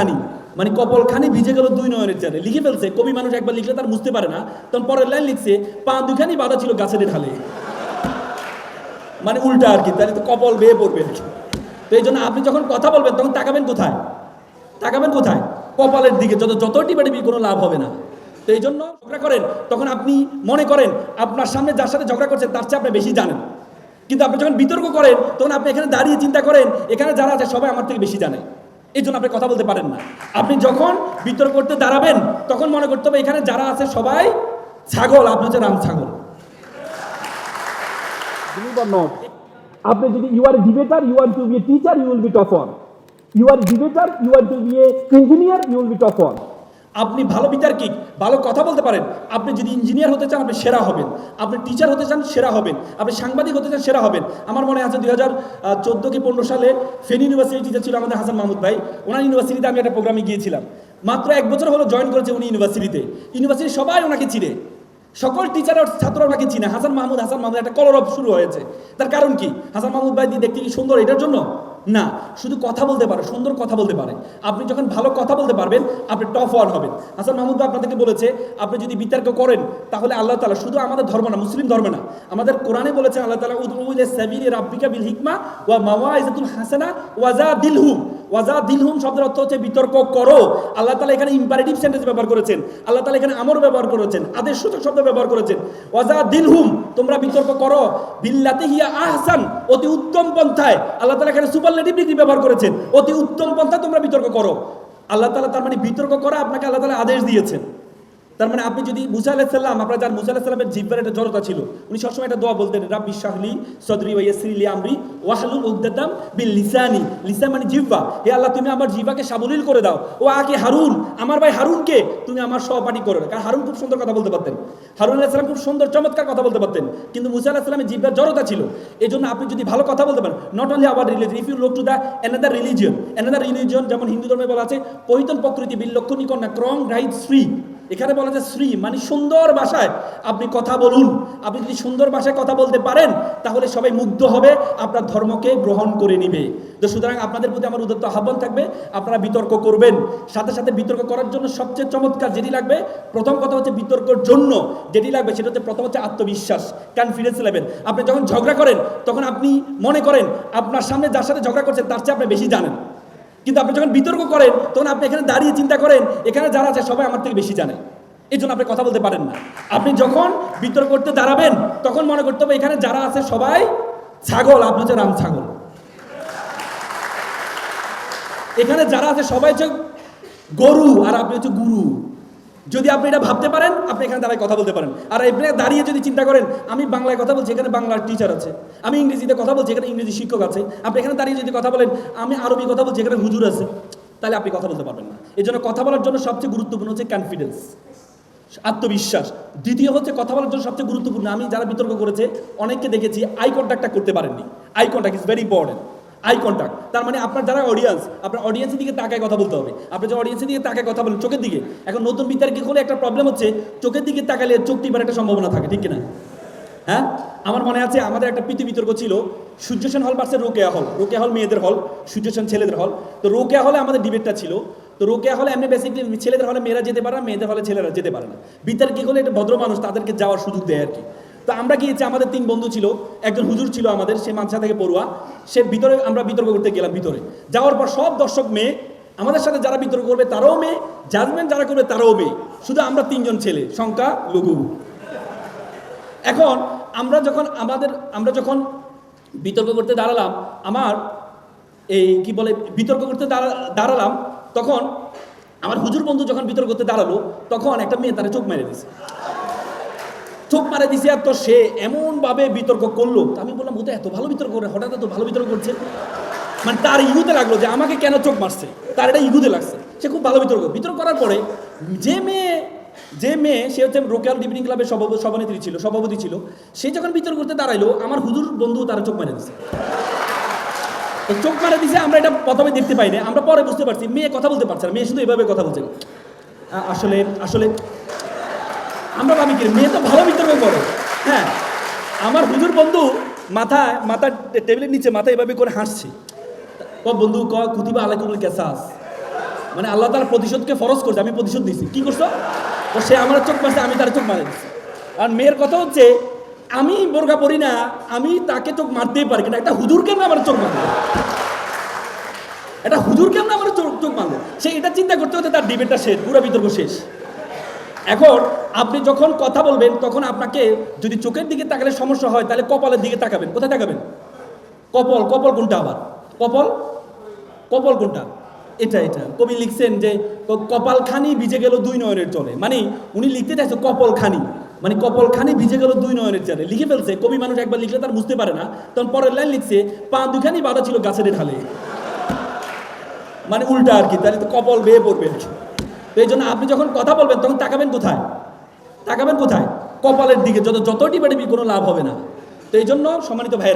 খানি মানে কপল খানি ভিজে গেল দুই নয়নের চারে লিখে ফেলছে, কবি মানুষ একবার লিখলে তার বুঝতে পারে না। তখন পরের লাইন লিখছে, পা দুখানি বাধা ছিল গাছের ঢালে। মানে উল্টা আর কি, তাহলে তো কপল বেয়ে পড়বে তো এই জন্য আপনি যখন কথা বলবেন, তখন তাকাবেন কোথায়? তাকাবেন কোথায়? কপালের দিকে, যত যত টিপাটিপি কোনো লাভ হবে না। তো এই জন্য ঝগড়া করেন, তখন আপনি মনে করেন, আপনার সামনে যার সাথে ঝগড়া করছেন, তার চেয়ে আপনি বেশি জানেন। কিন্তু আপনি যখন বিতর্ক করেন, তখন আপনি এখানে দাঁড়িয়ে চিন্তা করেন, এখানে যারা আছে, সবাই আমার থেকে বেশি জানে। এই জন্য আপনি কথা বলতে পারেন না। আপনি যখন বিতর্ক করতে দাঁড়াবেন, তখন মনে করতে হবে এখানে যারা আছে সবাই ছাগল, আপনি হচ্ছে রাম ছাগল। আপনি যদি you are debater you are to be teacher you will be top on you are debater you are to be a engineer you will be top on আপনি ভালো বিতার্কিক ভালো কথা বলতে পারেন। আপনি যদি ইঞ্জিনিয়ার হতে চান, আপনি সেরা হবেন। আপনি টিচার হতে চান, সেরা হবেন। আপনি সাংবাদিক হতে চান, সেরা হবেন। আমার মনে আছে দুই হাজার চোদ্দ কি পনেরো সালে ফেনী ইউনিভার্সিটি টিচার ছিল আমাদের হাসান মাহমুদ ভাই। ওনার ইউনিভার্সিটিতে আমি একটা প্রোগ্রামে গিয়েছিলাম। মাত্র এক বছর হলো জয়েন করেছে উনি ইউনিভার্সিটিতে ইউনিভার্সিটি সবাই ওনাকে চিনে। সকল টিচার আর ছাত্র ওনাকে চিনে। হাসান মাহমুদ হাসান মাহমুদ একটা কলরব শুরু হয়েছে। তার কারণ কি? হাসান মাহমুদ ভাই দেখতে কি সুন্দর এটার জন্য? না, শুধু কথা বলতে পারে, সুন্দর কথা বলতে পারে। আপনি যখন ভালো কথা বলতে পারবেন, আপনি টপ ওয়ান হবেন। হাসান মাহমুদ আপনাদেরকে বলেছে, আপনি যদি বিতর্ক করেন, তাহলে আল্লাহ তালা শুধু আমাদের ধর্ম না, মুসলিম ধর্ম না, আমাদের কোরআনে বলেছেন আল্লাহ তালা উদউল সাবিল রাব্বিকা বিল হিকমা ওয়া মাওয়াইজাতুল হাসানা ওয়াজা দিলহুম। ওয়াজা দিলহুম শব্দের অর্থ হচ্ছে বিতর্ক করো। আল্লাহ তালা এখানে ইম্পারেটিভ সেন্টেন্স ব্যবহার করেছেন। আল্লাহ তালা এখানে আমর ব্যবহার করেছেন। আদেশ সূচক শব্দ ব্যবহার করেছেন। ওয়াজা দিলহুম, তোমরা বিতর্ক করো। বিল্লাতে হিয়া আহসান, অতি উত্তম পন্থায়। আল্লাহ তালা এখানে সুপারলেটিভ ডিগ্রি ব্যবহার করেছেন। অতি উত্তম পন্থায় তোমরা বিতর্ক করো। আল্লাহ তালা তার মানে বিতর্ক করা আপনাকে আল্লাহ তালা আদেশ দিয়েছেন। তার মানে আপনি যদি মুসা আলাহিসাল্লাম আপনার যার মুসা আলাহিসাল্লামের জিব্বার একটা জড়তা ছিল। উনি সবসময় একটা দোয়া বলতেন, রাব্বি শাহলি সদরি ওয়াইয়াসরি লি আমরি ওয়াহলুল উকদাতাম বিল লিসানি। লিসা মানে জিব্বা হে আল্লাহ, তুমি আমার জিব্বাকে সাবলীল করে দাও। ও আকে হারুন, আমার ভাই হারুনকে তুমি আমার সহপাঠী করে। কারণ হারুন খুব সুন্দর কথা বলতে পারতেন। হারুন আলাইসালাম খুব সুন্দর, চমৎকার কথা বলতে পারতেন। কিন্তু মুসা আলাহিসাল্লামের জিব্বার জড়তা ছিল। এই জন্য আপনি যদি ভালো কথা বলতে পারেন নট অনলি আবার religion if you look to the another religion another religion যেমন হিন্দু ধর্মে বলা আছে পহিতন প্রকৃতি বিলক্ষণী কন্যা ক্রং রাইট শ্রী এখানে বলা যায় শ্রী মানে সুন্দর ভাষায় আপনি কথা বলুন। আপনি যদি সুন্দর ভাষায় কথা বলতে পারেন, তাহলে সবাই মুগ্ধ হবে, আপনার ধর্মকে গ্রহণ করে নিবে। তো সুতরাং আপনাদের প্রতি আমার উদ্যত্ত আহ্বান থাকবে, আপনারা বিতর্ক করবেন। সাথে সাথে বিতর্ক করার জন্য সবচেয়ে চমৎকার যেটি লাগবে, প্রথম কথা হচ্ছে বিতর্কর জন্য যেটি লাগবে, সেটা হচ্ছে প্রথম হচ্ছে আত্মবিশ্বাস কনফিডেন্স লেভেল আপনি যখন ঝগড়া করেন, তখন আপনি মনে করেন, আপনার সামনে যার সাথে ঝগড়া করছেন তার চেয়ে আপনি বেশি জানেন। কিন্তু আপনি যখন বিতর্ক করেন, তখন আপনি এখানে দাঁড়িয়ে চিন্তা করেন, এখানে যারা আছে সবাই আমার থেকে বেশি জানে। এই জন্য আপনি কথা বলতে পারেন না। আপনি যখন বিতর্ক করতে দাঁড়াবেন, তখন মনে করতে হবে এখানে যারা আছে সবাই ছাগল আপনি হচ্ছে রাম ছাগল। এখানে যারা আছে সবাই হচ্ছে গরু, আর আপনি হচ্ছে গুরু। যদি আপনি এটা ভাবতে পারেন, আপনি এখানে দাঁড়ায় কথা বলতে পারেন। আর এখানে দাঁড়িয়ে যদি চিন্তা করেন, আমি বাংলায় কথা বলছি, এখানে বাংলার টিচার আছে। আমি ইংরেজিতে কথা বলছি, এখানে ইংরেজি শিক্ষক আছে। আপনি এখানে দাঁড়িয়ে যদি কথা বলেন, আমি আরবি কথা বলছি, এখানে হুজুর আছে। তাহলে আপনি কথা বলতে পারবেন না। এই জন্য কথা বলার জন্য সবচেয়ে গুরুত্বপূর্ণ হচ্ছে কনফিডেন্স আত্মবিশ্বাস। দ্বিতীয় হচ্ছে কথা বলার জন্য সবচেয়ে গুরুত্বপূর্ণ। আমি যারা বিতর্ক করেছে, অনেককে দেখেছি আই কন্ট্যাক্টটা করতে পারেননি। Eye contact is very important eye contact তার মানে আপনার যারা অডিয়েন্স আপনার অডিয়েন্সের দিকে তাকায় কথা বলতে হবে। আপনি যে অডিয়েন্সের দিকে তাকায় কথা বলেন, চোখের দিকে। এখন নতুন বিতার্কিক হলে একটা প্রবলেম হচ্ছে? চোখের দিকে তাকালে চোখ টিপার একটা সম্ভাবনা থাকে, ঠিক কিনা? হ্যাঁ? আমার মনে আছে, আমাদের একটা প্রীতি বিতর্ক ছিল সূর্যসেন হল পাশে রোকেয়া হল রোকেয়া হল মেয়েদের হল সূর্যসেন ছেলেদের হল তো রোকেয়া হলে আমাদের ডিবেটটা ছিল। তো রোকেয়া হলে এমনি বেসিকলি ছেলেদের হলে মেয়েরা যেতে পারে না, মেয়েদের হলে ছেলেরা যেতে পারে না। বিতার্কিক হলে এটা ভদ্র মানুষ তাদেরকে যাওয়ার সুযোগ দেয় আর কি। তো আমরা গিয়েছি, আমাদের তিন বন্ধু ছিল, একজন হুজুর ছিল আমাদের, সে মানসা থেকে পড়ুয়া, সে ভিতরে, আমরা বিতর্ক করতে গেলাম ভিতরে। যাওয়ার পর সব দর্শক মেয়ে, আমাদের সাথে যারা বিতর্ক করবে তারাও মেয়ে জাজমেন্ট যারা করবে তারাও মেয়ে। শুধু আমরা তিনজন ছেলে, সংখ্যা লঘু। এখন আমরা যখন আমাদের, আমরা যখন বিতর্ক করতে দাঁড়ালাম, আমার এই কি বলে, বিতর্ক করতে দাঁড়া- দাঁড়ালাম, তখন আমার হুজুর বন্ধু যখন বিতর্ক করতে দাঁড়াল, তখন একটা মেয়ে তারা চোখ মেরে দিছে চোখ মারে দিছে আর তো সে এমনভাবে বিতর্ক করল। আমি বললাম, ও তো এত ভালো বিতর্ক করে, হঠাৎ এত ভালো বিতর্ক করছে? মানে তার ইগুতে লাগল যে, আমাকে কেন চোখ মারছে? তার এটা ইগুতে লাগছে। সে খুব ভালো বিতর্ক। বিতর্ক করার পরে যে মেয়ে যে মেয়ে, সে হচ্ছে রোকেয়াল ডিভিনিং ক্লাবের সভাপতি সভানেত্রী ছিল, সভাপতি ছিল, সে যখন বিতর্ক করতে দাঁড়াইলো, আমার হুজুর বন্ধু তারা চোখ মারে দিছে। তো চোখ মারা দিছে, আমরা এটা প্রথমে দেখতে পাই না আমরা পরে বুঝতে পারছি, মেয়ে কথা বলতে পারছে না, মেয়ে শুধু এভাবে কথা বলছে। আসলে আসলে আমরা ভাবি কি, মেয়ে তো ভালো বিতর্ক করে হ্যাঁ আমার হুজুর বন্ধু মাথায় মাথা টেবিলের নিচে মাথা এভাবে করে হাসছে ক বন্ধু, ক, কুতিবা আলাইকুমুল কেসাস। মানে আল্লাহ তালা প্রতিশোধকে ফরজ করছে, আমি প্রতিশোধ দিছি কি করছ? তো সে আমার চোখ মারছে, আমি তার চোখ মারে দিচ্ছি আর মেয়ের কথা হচ্ছে, আমি বোরকা পড়ি না, আমি তাকে চোখ মারতেই পারি, কিন্তু একটা হুজুর কেন আমার চোখ মারবে একটা হুজুর কেমন আমার চোখ চোখ মারলো? সে এটা চিন্তা করতে হতে তার ডিবেটটা শেষ, পুরো বিতর্ক শেষ। এখন আপনি যখন কথা বলবেন, তখন আপনাকে যদি চোখের দিকে তাকালে সমস্যা হয়, তাহলে কপালের দিকে তাকাবেন। কোথায় তাকাবেন? কপল কপল কোনটা আবার? কপল? কপল কোনটা? এটা এটা। কবি লিখছেন যে, ক- কপাল খানি ভিজে গেল দুই নয়নের চলে। মানে উনি লিখতে চাইছে কপল খানি। মানে কপল খানি ভিজে গেল দুই নয়নের চলে। লিখে ফেলছে। কবি মানুষ একবার লিখলে তার বুঝতে পারে না। তখন পরের লাইন লিখছে, পা দুখানি বাধা ছিল গাছের ঢালে। মানে উল্টা আর কি। তাহলে তো কপাল বেয়ে পড়বে আর কি। এই জন্য আপনি যখন কথা বলবেন, তখন তাকাবেন কোথায়? তাকাবেন কোথায়? কপালের দিকে, যত যত টিপাটিপি কোনো লাভ হবে না। তো এই জন্য সম্মানিত ভাই